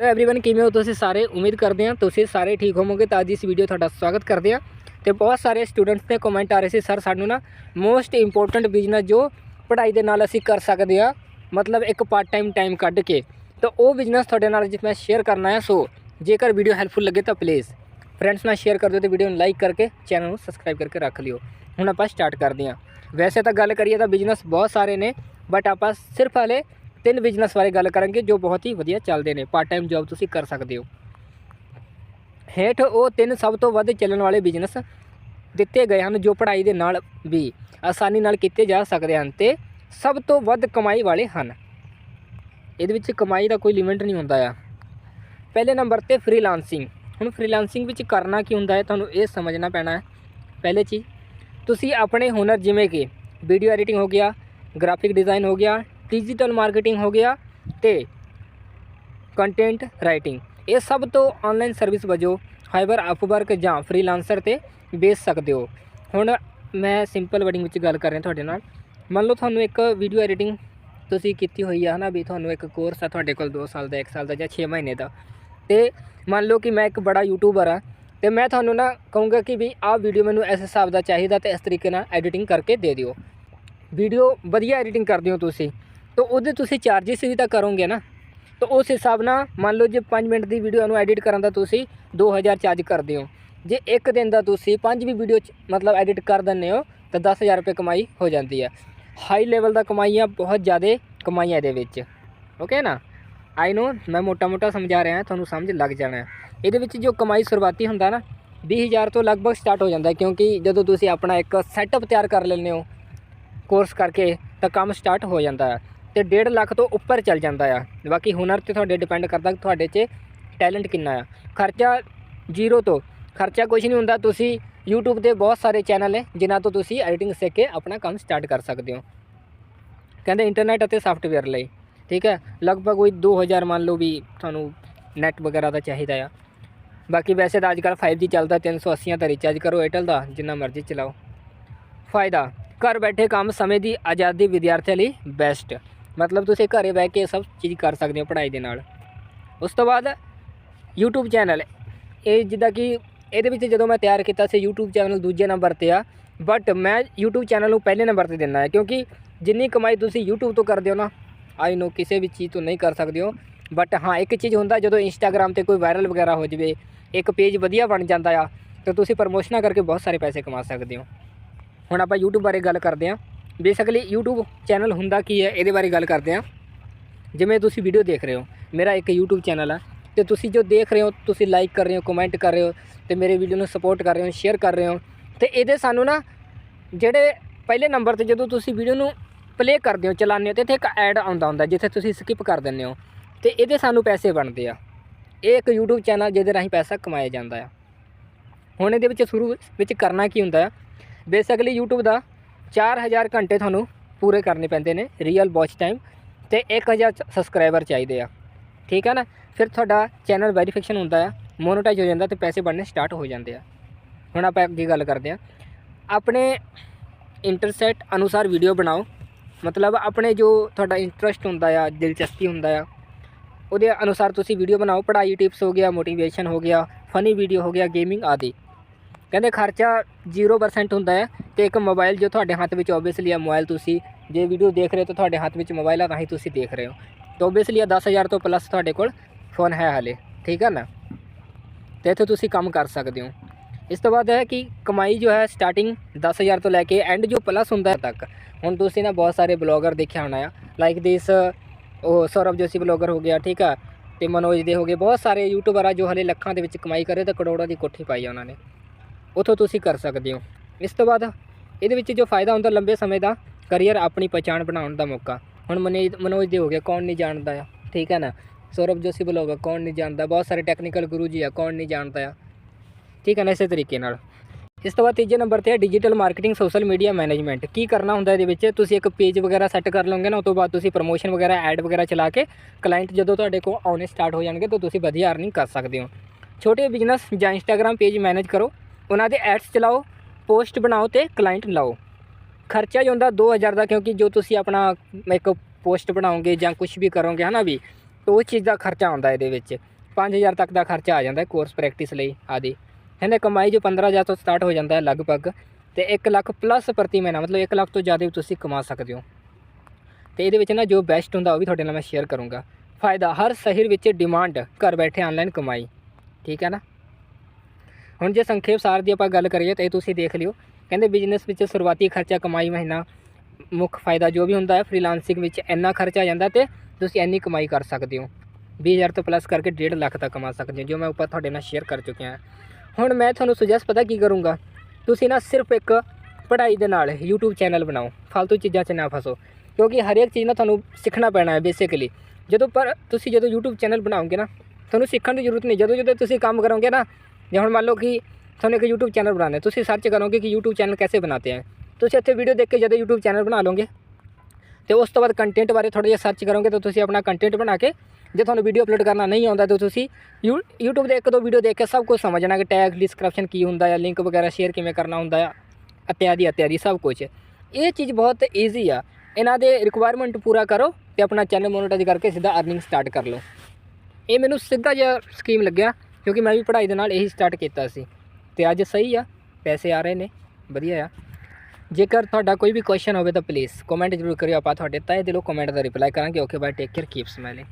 Hello everyone ਕਿਵੇਂ ਹੋ ਤੁਸੀਂ ਸਾਰੇ ਉਮੀਦ ਕਰਦੇ ਹਾਂ ਤੁਸੀਂ ਸਾਰੇ ਠੀਕ ਹੋਵੋਗੇ ਤਾਂ ਅੱਜ ਇਸ ਵੀਡੀਓ ਤੁਹਾਡਾ ਸਵਾਗਤ ਕਰਦੇ ਹਾਂ ਤੇ ਬਹੁਤ ਸਾਰੇ ਸਟੂਡੈਂਟਸ ਦੇ ਕਮੈਂਟ ਆ ਰਹੇ ਸੀ ਸਰ ਸਾਨੂੰ ਨਾ ਮੋਸਟ ਇੰਪੋਰਟੈਂਟ ਬਿਜ਼ਨਸ ਜੋ ਪੜ੍ਹਾਈ ਦੇ ਨਾਲ ਅਸੀਂ ਕਰ ਸਕਦੇ ਹਾਂ ਮਤਲਬ ਇੱਕ ਪਾਰਟ ਟਾਈਮ ਟਾਈਮ ਕੱਢ ਕੇ ਤਾਂ ਉਹ ਬਿਜ਼ਨਸ ਤੁਹਾਡੇ ਨਾਲ ਅੱਜ ਮੈਂ ਸ਼ੇਅਰ ਕਰਨਾ ਹੈ ਸੋ ਜੇਕਰ ਵੀਡੀਓ ਹੈਲਪਫੁਲ ਲੱਗੇ ਤਾਂ ਪਲੀਜ਼ ਫਰੈਂਡਸ ਨਾਲ ਸ਼ੇਅਰ ਕਰ ਦਿਓ ਤੇ ਵੀਡੀਓ ਨੂੰ ਲਾਈਕ ਕਰਕੇ ਚੈਨਲ ਨੂੰ ਸਬਸਕ੍ਰਾਈਬ ਕਰਕੇ ਰੱਖ ਲਿਓ ਹੁਣ ਆਪਾਂ ਸਟਾਰਟ ਕਰਦੇ ਹਾਂ ਵੈਸੇ ਤਾਂ ਗੱਲ ਕਰੀਏ ਤਾਂ ਬਿਜ਼ਨਸ ਬਹੁਤ ਸਾਰੇ ਨੇ ਬਟ ਆਪਾਂ ਸਿਰਫ ਹਲੇ ਤਿੰਨ ਬਿਜ਼ਨਸ ਬਾਰੇ ਗੱਲ ਕਰਾਂਗੇ ਜੋ ਬਹੁਤ ਹੀ ਵਧੀਆ ਚੱਲਦੇ ਨੇ ਪਾਰਟ ਟਾਈਮ ਜੌਬ ਤੁਸੀਂ ਕਰ ਸਕਦੇ ਹੋ। ਹੇਠ ਉਹ ਤਿੰਨ ਸਭ ਤੋਂ ਵੱਧ ਚੱਲਣ ਵਾਲੇ ਬਿਜ਼ਨਸ ਦਿੱਤੇ ਗਏ ਹਨ ਜੋ ਪੜ੍ਹਾਈ ਦੇ ਨਾਲ ਵੀ ਆਸਾਨੀ ਨਾਲ ਕੀਤੇ ਜਾ ਸਕਦੇ ਹਨ ਤੇ ਸਭ ਤੋਂ ਵੱਧ ਕਮਾਈ ਵਾਲੇ ਹਨ। ਇਹਦੇ ਵਿੱਚ ਕਮਾਈ ਦਾ ਕੋਈ ਲਿਮਿਟ ਨਹੀਂ ਹੁੰਦਾ ਆ। ਪਹਿਲੇ ਨੰਬਰ ਤੇ ਫ੍ਰੀਲਾਂਸਿੰਗ ਹੁਣ ਫ੍ਰੀਲਾਂਸਿੰਗ ਵਿੱਚ ਕਰਨਾ ਕੀ ਹੁੰਦਾ ਹੈ? ਤੁਹਾਨੂੰ ਇਹ ਸਮਝਣਾ ਪੈਣਾ ਹੈ। ਪਹਿਲੇ ਚੀਜ਼, ਤੁਸੀਂ ਆਪਣੇ ਹੁਨਰ ਜਿਵੇਂ ਕਿ ਵੀਡੀਓ ਐਡੀਟਿੰਗ ਹੋ ਗਿਆ ਗ੍ਰਾਫਿਕ ਡਿਜ਼ਾਈਨ ਹੋ ਗਿਆ ਡਿਜੀਟਲ ਮਾਰਕੀਟਿੰਗ ਹੋ ਗਿਆ ਤੇ ਕੰਟੈਂਟ ਰਾਈਟਿੰਗ ਇਹ ਸਭ ਤੋਂ ਆਨਲਾਈਨ ਸਰਵਿਸ ਵਜੋਂ ਹਾਈਬਰ ਅਪਵਰਕ ਜਾਂ ਫ੍ਰੀਲਾਂਸਰ ਤੇ ਵੇਚ ਸਕਦੇ ਹੋ। ਹੁਣ ਮੈਂ ਸਿੰਪਲ ਵਰਡਿੰਗ ਵਿੱਚ ਗੱਲ ਕਰ ਰਿਹਾ ਤੁਹਾਡੇ ਨਾਲ। ਮੰਨ ਲਓ ਤੁਹਾਨੂੰ ਇੱਕ ਵੀਡੀਓ ਐਡੀਟਿੰਗ ਤੁਸੀਂ ਕੀਤੀ ਹੋਈ ਆ, ਹਨਾ, ਵੀ ਤੁਹਾਨੂੰ ਇੱਕ ਕੋਰਸ ਆ ਤੁਹਾਡੇ ਕੋਲ 2 ਸਾਲ ਦਾ 1 ਸਾਲ ਦਾ ਜਾਂ 6 ਮਹੀਨੇ ਦਾ। ਤੇ ਮੰਨ ਲਓ ਕਿ ਮੈਂ ਇੱਕ ਬੜਾ ਯੂਟਿਊਬਰ ਆ, ਤੇ ਮੈਂ ਤੁਹਾਨੂੰ ਨਾ ਕਹੂੰਗਾ ਕਿ ਵੀ ਆਹ ਵੀਡੀਓ ਮੈਨੂੰ ਇਸ ਹਿਸਾਬ ਦਾ ਚਾਹੀਦਾ ਤੇ ਇਸ ਤਰੀਕੇ ਨਾਲ ਐਡੀਟਿੰਗ ਕਰਕੇ ਦੇ ਦਿਓ। ਵੀਡੀਓ ਵਧੀਆ ਐਡੀਟਿੰਗ ਕਰਦੇ ਹੋ ਤੁਸੀਂ। ਤਾਂ ਉਹਦੇ ਤੁਸੀਂ ਚਾਰजेस ਵੀ ਤਾਂ ਕਰੋਗੇ ਨਾ। ਤਾਂ ਉਸ ਹਿਸਾਬ ਨਾਲ ਮੰਨ ਲਓ ਜੇ 5 ਮਿੰਟ ਦੀ ਵੀਡੀਓ ਨੂੰ ਐਡਿਟ ਕਰਨ ਦਾ ਤੁਸੀਂ 2000 ਚਾਰਜ ਕਰਦੇ ਹੋ। ਜੇ ਇੱਕ ਦਿਨ ਦਾ ਤੁਸੀਂ ਪੰਜ ਵੀ ਵੀਡੀਓ ਮਤਲਬ ਐਡਿਟ ਕਰ ਦਿੰਦੇ ਹੋ, ਤਾਂ 10000 ਰੁਪਏ ਕਮਾਈ ਹੋ ਜਾਂਦੀ ਹੈ। ਹਾਈ ਲੈਵਲ ਦਾ ਕਮਾਈ ਆ ਬਹੁਤ ਜ਼ਿਆਦਾ ਕਮਾਈਆਂ ਹੈ ਇਹਦੇ ਵਿੱਚ। ਓਕੇ ਨਾ? ਆਈ ਨੋ ਮੈਂ ਮੋਟਾ ਮੋਟਾ ਸਮਝਾ ਰਿਹਾ, ਤੁਹਾਨੂੰ ਸਮਝ ਲੱਗ ਜਾਣਾ ਇਹਦੇ ਵਿੱਚ ਜੋ ਕਮਾਈ ਸ਼ੁਰੂਆਤੀ ਹੁੰਦਾ ਨਾ 20000 ਤੋਂ ਲਗਭਗ ਸਟਾਰਟ ਹੋ ਜਾਂਦਾ ਕਿਉਂਕਿ ਜਦੋਂ ਤੁਸੀਂ ਆਪਣਾ ਇੱਕ ਸੈਟਅਪ ਤਿਆਰ ਕਰ ਲੈਂਦੇ ਹੋ ਕੋਰਸ ਕਰਕੇ, ਤਾਂ ਕੰਮ ਸਟਾਰਟ ਹੋ ਜਾਂਦਾ ਹੈ। ਤੇ 1.5 ਲੱਖ ਤੋਂ ਉੱਪਰ ਚੱਲ ਜਾਂਦਾ ਆ। ਬਾਕੀ ਹੁਨਰ ਤੇ ਤੁਹਾਡੇ ਡਿਪੈਂਡ ਕਰਦਾ ਕਿ ਤੁਹਾਡੇ 'ਚ ਟੈਲੈਂਟ ਕਿੰਨਾ ਆ। ਖਰਚਾ ਜ਼ੀਰੋ ਤੋਂ, ਖਰਚਾ ਕੁਝ ਨਹੀਂ ਹੁੰਦਾ, ਤੁਸੀਂ YouTube ਤੇ ਬਹੁਤ ਸਾਰੇ ਚੈਨਲ ਨੇ, ਜਿਨ੍ਹਾਂ ਤੋਂ ਤੁਸੀਂ ਐਡੀਟਿੰਗ ਸਿੱਖ ਕੇ ਆਪਣਾ ਕੰਮ ਸਟਾਰਟ ਕਰ ਸਕਦੇ ਹੋ। ਕਹਿੰਦੇ ਇੰਟਰਨੈਟ ਅਤੇ ਸਾਫਟਵੇਅਰ ਲਈ, ਠੀਕ ਹੈ? ਲਗਭਗ ਕੋਈ 2000 ਮੰਨ ਲਓ ਵੀ ਤੁਹਾਨੂੰ ਨੈਟ ਵਗੈਰਾ ਦਾ ਚਾਹੀਦਾ ਆ। ਬਾਕੀ ਵੈਸੇ ਤਾਂ ਅੱਜ ਕੱਲ੍ਹ 5G ਚੱਲਦਾ 380 ਦਾ ਰੀਚਾਰਜ ਕਰੋ ਏਅਰਟੈਲ ਦਾ, ਜਿੰਨਾ ਮਰਜ਼ੀ ਚਲਾਓ। ਫਾਇਦਾ, ਘਰ ਬੈਠੇ ਕੰਮ ਸਮੇਂ ਦੀ ਆਜ਼ਾਦੀ ਵਿਦਿਆਰਥੀਆਂ ਲਈ ਬੈਸਟ ਮਤਲਬ ਤੁਸੀਂ ਘਰੇ ਬਹਿ ਕੇ ਸਭ ਚੀਜ਼ ਕਰ ਸਕਦੇ ਹੋ ਪੜ੍ਹਾਈ ਦੇ ਨਾਲ। ਉਸ ਤੋਂ ਬਾਅਦ YouTube ਚੈਨਲ ਇਹ ਜਿੱਦਾਂ ਕਿ ਇਹਦੇ ਵਿੱਚ ਜਦੋਂ ਮੈਂ ਤਿਆਰ ਕੀਤਾ ਸੀ YouTube ਚੈਨਲ ਦੂਜੇ ਨੰਬਰ ਤੇ ਆ ਬਟ ਮੈਂ YouTube ਚੈਨਲ ਨੂੰ ਪਹਿਲੇ ਨੰਬਰ ਤੇ ਦਿੰਦਾ ਹੈ, ਕਿਉਂਕਿ ਜਿੰਨੀ ਕਮਾਈ ਤੁਸੀਂ YouTube ਤੋਂ ਕਰਦੇ ਹੋ ਨਾ ਆਈ ਨੋ ਕਿਸੇ ਵੀ ਚੀਜ਼ ਤੋਂ ਨਹੀਂ ਕਰ ਸਕਦੇ ਹੋ ਬਟ ਹਾਂ, ਇੱਕ ਚੀਜ਼ ਹੁੰਦਾ ਜਦੋਂ Instagram ਤੇ ਕੋਈ ਵਾਇਰਲ ਵਗੈਰਾ ਹੋ ਜਾਵੇ, ਇੱਕ ਪੇਜ ਵਧੀਆ ਬਣ ਜਾਂਦਾ ਆ, ਤਾਂ ਤੁਸੀਂ ਪ੍ਰਮੋਸ਼ਨਾਂ ਕਰਕੇ ਬਹੁਤ ਸਾਰੇ ਪੈਸੇ ਕਮਾ ਸਕਦੇ ਹੋ। ਹੁਣ ਆਪਾਂ YouTube ਬਾਰੇ ਗੱਲ ਕਰਦੇ ਹਾਂ। ਬੇਸਿਕਲੀ YouTube ਚੈਨਲ ਹੁੰਦਾ ਕੀ ਹੈ, ਇਹਦੇ ਬਾਰੇ ਗੱਲ ਕਰਦੇ ਹਾਂ। ਜਿਵੇਂ ਤੁਸੀਂ ਵੀਡੀਓ ਦੇਖ ਰਹੇ ਹੋ, ਮੇਰਾ ਇੱਕ YouTube ਚੈਨਲ ਆ। ਤੇ ਤੁਸੀਂ ਜੋ ਦੇਖ ਰਹੇ ਹੋ, ਤੁਸੀਂ ਲਾਈਕ ਕਰ ਰਹੇ ਹੋ ਕਮੈਂਟ ਕਰ ਰਹੇ ਹੋ, ਤੇ ਮੇਰੇ ਵੀਡੀਓ ਨੂੰ ਸਪੋਰਟ ਕਰ ਰਹੇ ਹੋ ਸ਼ੇਅਰ ਕਰ ਰਹੇ ਹੋ। ਤੇ ਇਹਦੇ ਸਾਨੂੰ ਨਾ, ਜਿਹੜੇ ਪਹਿਲੇ ਨੰਬਰ ਤੇ ਜਦੋਂ ਤੁਸੀਂ ਵੀਡੀਓ ਨੂੰ ਪਲੇ ਕਰਦੇ ਹੋ, ਚਲਾਉਂਦੇ ਹੋ, ਤੇ ਇੱਥੇ ਇੱਕ ਐਡ ਆਉਂਦਾ ਹੁੰਦਾ, ਜਿੱਥੇ ਤੁਸੀਂ ਸਕਿਪ ਕਰ ਦਿੰਦੇ ਹੋ। ਤੇ ਇਹਦੇ ਸਾਨੂੰ ਪੈਸੇ ਬਣਦੇ ਆ। ਇਹ ਇੱਕ YouTube ਚੈਨਲ ਜਿਹਦੇ ਰਾਹੀਂ ਪੈਸਾ ਕਮਾਇਆ ਜਾਂਦਾ ਆ। ਹੁਣ ਇਹਦੇ ਵਿੱਚ ਸ਼ੁਰੂ ਵਿੱਚ ਕਰਨਾ ਕੀ ਹੁੰਦਾ ਆ? ਬੇਸਿਕਲੀ YouTube ਦਾ 4000 ਘੰਟੇ ਤੁਹਾਨੂੰ ਪੂਰੇ ਕਰਨੇ ਪੈਂਦੇ ਨੇ ਰੀਅਲ ਵਾਚ ਟਾਈਮ ਤੇ 1000 ਸਬਸਕ੍ਰਾਈਬਰ ਚਾਹੀਦੇ ਆ। ਠੀਕ ਹੈ ਨਾ? ਫਿਰ ਤੁਹਾਡਾ ਚੈਨਲ ਵੈਰੀਫਿਕੇਸ਼ਨ ਹੁੰਦਾ ਆ ਮੋਨੋਟਾਈਜ਼ ਹੋ ਜਾਂਦਾ ਤੇ ਪੈਸੇ ਬਣਨੇ ਸਟਾਰਟ ਹੋ ਜਾਂਦੇ ਆ। ਹੁਣ ਆਪਾਂ ਅੱਗੇ ਗੱਲ ਕਰਦੇ ਆ। ਆਪਣੇ ਇੰਟਰਸੈਟ ਅਨੁਸਾਰ ਵੀਡੀਓ ਬਣਾਓ। ਮਤਲਬ ਆਪਣੇ ਜੋ ਤੁਹਾਡਾ ਇੰਟਰਸਟ ਹੁੰਦਾ ਆ, ਦਿਲਚਸਪੀ ਹੁੰਦਾ ਆ, ਉਹਦੇ ਅਨੁਸਾਰ ਤੁਸੀਂ ਵੀਡੀਓ ਬਣਾਓ। ਪੜ੍ਹਾਈ ਟਿਪਸ ਹੋ ਗਿਆ ਮੋਟੀਵੇਸ਼ਨ ਹੋ ਗਿਆ ਫਨੀ ਵੀਡੀਓ ਹੋ ਗਿਆ ਗੇਮਿੰਗ ਆਦਿ। ਕਹਿੰਦੇ ਖਰਚਾ 0% ਹੁੰਦਾ ਹੈ ਤੇ ਇੱਕ ਮੋਬਾਈਲ ਜੋ ਤੁਹਾਡੇ ਹੱਥ ਵਿੱਚ ਓਬਵੀਅਸਲੀ ਆ ਮੋਬਾਈਲ ਤੁਸੀਂ ਜੇ ਵੀਡੀਓ ਦੇਖ ਰਹੇ ਹੋ ਤਾਂ ਤੁਹਾਡੇ ਹੱਥ ਵਿੱਚ ਮੋਬਾਈਲ ਆ, ਤਾਂ ਹੀ ਤੁਸੀਂ ਦੇਖ ਰਹੇ ਹੋ। ਤਾਂ ਓਬਵੀਅਸਲੀ ਆ 10000 ਤੋਂ ਪਲੱਸ ਤੁਹਾਡੇ ਕੋਲ ਫੋਨ ਹੈ ਹਾਲੇ, ਠੀਕ ਹੈ ਨਾ? ਤੇ ਇੱਥੇ ਤੁਸੀਂ ਕੰਮ ਕਰ ਸਕਦੇ ਹੋ। ਇਸ ਤੋਂ ਬਾਅਦ ਹੈ ਕਿ ਕਮਾਈ ਜੋ ਹੈ ਸਟਾਰਟਿੰਗ 10000 ਤੋਂ ਲੈ ਕੇ ਐਂਡ ਜੋ ਪਲੱਸ ਹੁੰਦਾ ਹੈ ਤੱਕ। ਹੁਣ ਤੁਸੀਂ ਨਾ ਬਹੁਤ ਸਾਰੇ ਬਲੌਗਰ ਦੇਖਿਆ ਹੋਣਾ ਆ ਲਾਈਕ ਦਿਸ ਉਹ ਸੌਰਵ ਜੋਸ਼ੀ ਬਲੌਗਰ ਹੋ ਗਿਆ, ਠੀਕ ਆ? ਤੇ ਮਨੋਜ ਦੇ ਹੋ ਗਏ, ਬਹੁਤ ਸਾਰੇ ਯੂਟਿਊਬਰ ਆ ਜੋ ਹਲੇ ਲੱਖਾਂ ਦੇ ਵਿੱਚ ਕਮਾਈ ਕਰੇ ਤਾਂ ਕਰੋੜਾਂ ਦੀ ਕੋਠੀ ਪਾਈ ਆ ਉਹਨਾਂ ਨੇ। ਉੱਥੋਂ ਤੁਸੀਂ ਕਰ ਸਕਦੇ ਹੋ। ਇਸ ਤੋਂ ਬਾਅਦ ਇਹਦੇ ਵਿੱਚ ਜੋ ਫਾਇਦਾ ਹੁੰਦਾ ਲੰਬੇ ਸਮੇਂ ਦਾ ਕਰੀਅਰ ਆਪਣੀ ਪਛਾਣ ਬਣਾਉਣ ਦਾ ਮੌਕਾ। ਹੁਣ ਮਨੇ ਮਨੋਜ ਦੇ ਹੋ ਗਿਆ, ਕੌਣ ਨਹੀਂ ਜਾਣਦਾ ਆ, ਠੀਕ ਹੈ ਨਾ? ਸੌਰਵ ਜੋਸ਼ੀ ਬਲੌਗਰ ਕੌਣ ਨਹੀਂ ਜਾਣਦਾ? ਬਹੁਤ ਸਾਰੇ ਟੈਕਨੀਕਲ ਗੁਰੂ ਜੀ ਆ, ਕੌਣ ਨਹੀਂ ਜਾਣਦਾ ਆ, ਠੀਕ ਹੈ ਨਾ? ਇਸੇ ਤਰੀਕੇ ਨਾਲ। ਇਸ ਤੋਂ ਬਾਅਦ ਤੀਜੇ ਨੰਬਰ ਤੇ ਹੈ digital marketing social media management ਕੀ ਕਰਨਾ ਹੁੰਦਾ ਇਹਦੇ ਵਿੱਚ? ਤੁਸੀਂ ਇੱਕ ਪੇਜ ਵਗੈਰਾ ਸੈੱਟ ਕਰ ਲਓਗੇ ਨਾ ਉਸ ਤੋਂ ਬਾਅਦ ਤੁਸੀਂ ਪ੍ਰੋਮੋਸ਼ਨ ਵਗੈਰਾ ਐਡ ਵਗੈਰਾ ਚਲਾ ਕੇ ਕਲਾਇੰਟ ਜਦੋਂ ਤੁਹਾਡੇ ਕੋਲ ਆਉਣੇ ਸਟਾਰਟ ਹੋ ਜਾਣਗੇ, ਤਾਂ ਤੁਸੀਂ ਵਧੀਆ ਅਰਨਿੰਗ ਕਰ ਸਕਦੇ ਹੋ। ਛੋਟੇ ਬਿਜ਼ਨਸ ਜਾਂ ਇੰਸਟਾਗ੍ਰam ਪੇਜ ਮੈਨੇਜ ਕਰੋ। ਉਹਨਾਂ ਦੇ ਐਡਸ ਚਲਾਓ, ਪੋਸਟ ਬਣਾਓ ਤੇ ਕਲਾਇੰਟ ਲਾਓ। ਖਰਚਾ ਹੀ ਹੁੰਦਾ 2000 ਦਾ ਕਿਉਂਕਿ ਜੋ ਤੁਸੀਂ ਆਪਣਾ ਇੱਕ ਪੋਸਟ ਬਣਾਓਗੇ ਜਾਂ ਕੁਝ ਵੀ ਕਰੋਗੇ ਹਨਾ ਵੀ ਉਹ ਚੀਜ਼ ਦਾ ਖਰਚਾ ਆਉਂਦਾ ਇਹਦੇ ਵਿੱਚ। 5000 ਤੱਕ ਦਾ ਖਰਚਾ ਆ ਜਾਂਦਾ ਕੋਰਸ ਪ੍ਰੈਕਟਿਸ ਲਈ ਆਦਿ। ਇਹਨੇ ਕਮਾਈ ਜੋ 15000 ਤੋਂ ਸਟਾਰਟ ਹੋ ਜਾਂਦਾ ਹੈ ਲਗਭਗ, ਤੇ 1 ਲੱਖ ਪਲੱਸ ਪ੍ਰਤੀ ਮਹੀਨਾ, ਮਤਲਬ 1 ਲੱਖ ਤੋਂ ਜ਼ਿਆਦਾ ਵੀ ਤੁਸੀਂ ਕਮਾ ਸਕਦੇ ਹੋ। ਤੇ ਇਹਦੇ ਵਿੱਚ ਨਾ ਜੋ ਬੈਸਟ ਹੁੰਦਾ ਉਹ ਵੀ ਤੁਹਾਡੇ ਨਾਲ ਮੈਂ ਸ਼ੇਅਰ ਕਰੂੰਗਾ। ਫਾਇਦਾ, ਹਰ ਸ਼ਹਿਰ ਵਿੱਚ ਡਿਮਾਂਡ ਘਰ ਬੈਠੇ ਆਨਲਾਈਨ ਕਮਾਈ। ਠੀਕ ਹੈ ਨਾ? ਹੁਣ ਜੇ ਸੰਖੇਪ ਸਾਰ ਦੀ ਆਪਾਂ ਗੱਲ ਕਰੀਏ ਤਾਂ ਇਹ ਤੁਸੀਂ ਦੇਖ ਲਿਓ। ਕਹਿੰਦੇ ਬਿਜ਼ਨਸ ਵਿੱਚ ਸ਼ੁਰੂਆਤੀ ਖਰਚਾ ਕਮਾਈ ਮਹੀਨਾ ਮੁੱਖ ਫਾਇਦਾ ਜੋ ਵੀ ਹੁੰਦਾ ਹੈ ਫ੍ਰੀਲਾਂਸਿੰਗ ਵਿੱਚ ਇੰਨਾ ਖਰਚਾ ਆ ਜਾਂਦਾ ਤੇ ਤੁਸੀਂ ਇੰਨੀ ਕਮਾਈ ਕਰ ਸਕਦੇ ਹੋ। 20000 ਤੋਂ ਪਲੱਸ ਕਰਕੇ 1.5 ਲੱਖ ਤੱਕ ਕਮਾ ਸਕਦੇ ਹੋ, ਜੋ ਮੈਂ ਉੱਪਰ ਤੁਹਾਡੇ ਨਾਲ ਸ਼ੇਅਰ ਕਰ ਚੁੱਕਿਆ ਹਾਂ। ਹੁਣ ਮੈਂ ਤੁਹਾਨੂੰ ਸੁਜੈਸਟ ਪਤਾ ਕੀ ਕਰੂੰਗਾ? ਤੁਸੀਂ ਨਾ ਸਿਰਫ ਇੱਕ ਪੜ੍ਹਾਈ ਦੇ ਨਾਲ YouTube ਚੈਨਲ ਬਣਾਓ ਫालतू ਚੀਜ਼ਾਂ 'ਚ ਨਾ ਫਸੋ, ਕਿਉਂਕਿ ਹਰੇਕ ਚੀਜ਼ ਨਾ ਤੁਹਾਨੂੰ ਸਿੱਖਣਾ ਪੈਣਾ ਹੈ ਬੇਸਿਕਲੀ ਜਦੋਂ ਪਰ ਤੁਸੀਂ ਜਦੋਂ YouTube ਚੈਨਲ ਬਣਾਓਗੇ ਨਾ, ਤੁਹਾਨੂੰ ਸਿੱਖਣ ਦੀ ਜ਼ਰੂਰਤ ਨਹੀਂ, ਜਦੋਂ ਜਦੋਂ ਤੁਸੀਂ ਕੰਮ ਕਰੋਗੇ ਨਾ ਜੇ ਹੁਣ ਮੰਨ ਲਓ ਕਿ ਤੁਹਾਨੂੰ ਇੱਕ YouTube ਚੈਨਲ ਬਣਾਉਣਾ ਤੁਸੀਂ ਸਰਚ ਕਰੋਗੇ ਕਿ YouTube ਚੈਨਲ ਕੈਸੇ ਬਣਾਤੇ ਹੈ ਤੁਸੀਂ ਇੱਥੇ ਵੀਡੀਓ ਦੇਖ ਕੇ ਜਦੋਂ YouTube ਚੈਨਲ ਬਣਾ ਲਓਗੇ, ਤੇ ਉਸ ਤੋਂ ਬਾਅਦ ਕੰਟੈਂਟ ਬਾਰੇ ਥੋੜਾ ਜਿਹਾ ਸਰਚ ਕਰੋਗੇ, ਤਾਂ ਤੁਸੀਂ ਆਪਣਾ ਕੰਟੈਂਟ ਬਣਾ ਕੇ, ਜੇ ਤੁਹਾਨੂੰ ਵੀਡੀਓ ਅਪਲੋਡ ਕਰਨਾ ਨਹੀਂ ਆਉਂਦਾ, ਤਾਂ ਤੁਸੀਂ YouTube ਦੇ ਇੱਕ ਦੋ ਵੀਡੀਓ ਦੇਖ ਕੇ ਸਭ ਕੁਝ ਸਮਝਣਾ ਕਿ ਟੈਗ ਡਿਸਕ੍ਰਿਪਸ਼ਨ ਕੀ ਹੁੰਦਾ ਹੈ ਲਿੰਕ ਵਗੈਰਾ ਸ਼ੇਅਰ ਕਿਵੇਂ ਕਰਨਾ ਹੁੰਦਾ ਹੈ ਅਤਿਆਦੀ ਇਤਿਆਦੀ, ਸਭ ਕੁਝ ਇਹ ਚੀਜ਼ ਬਹੁਤ ਈਜ਼ੀ ਆ। ਇਹਨਾਂ ਦੇ ਰਿਕੁਆਇਰਮੈਂਟ ਪੂਰਾ ਕਰੋ ਤੇ ਆਪਣਾ ਚੈਨਲ ਮੋਨੇਟਾਈਜ਼ ਕਰਕੇ ਸਿੱਧਾ ਅਰਨਿੰਗ ਸਟਾਰਟ ਕਰ ਲਓ। ਇਹ ਮੈਨੂੰ ਸਿੱਧਾ ਜਿਹਾ ਸਕੀਮ ਲੱਗਿਆ। ਕਿਉਂਕਿ ਮੈਂ ਵੀ ਪੜ੍ਹਾਈ ਦੇ ਨਾਲ ਇਹੀ ਸਟਾਰਟ ਕੀਤਾ ਸੀ। ਤੇ ਅੱਜ ਸਹੀ ਆ, ਪੈਸੇ ਆ ਰਹੇ ਨੇ, ਵਧੀਆ ਆ। ਜੇਕਰ ਤੁਹਾਡਾ ਕੋਈ ਵੀ ਕੁਐਸਚਨ ਹੋਵੇ ਤਾਂ ਪਲੀਜ਼ ਕਮੈਂਟ ਜ਼ਰੂਰ ਕਰਿਓ, ਆਪਾਂ ਤੁਹਾਡੇ ਤਹਿ ਦਿਲੋਂ ਕਮੈਂਟ ਦਾ ਰਿਪਲਾਈ ਕਰਾਂਗੇ okay bye take care keep smiling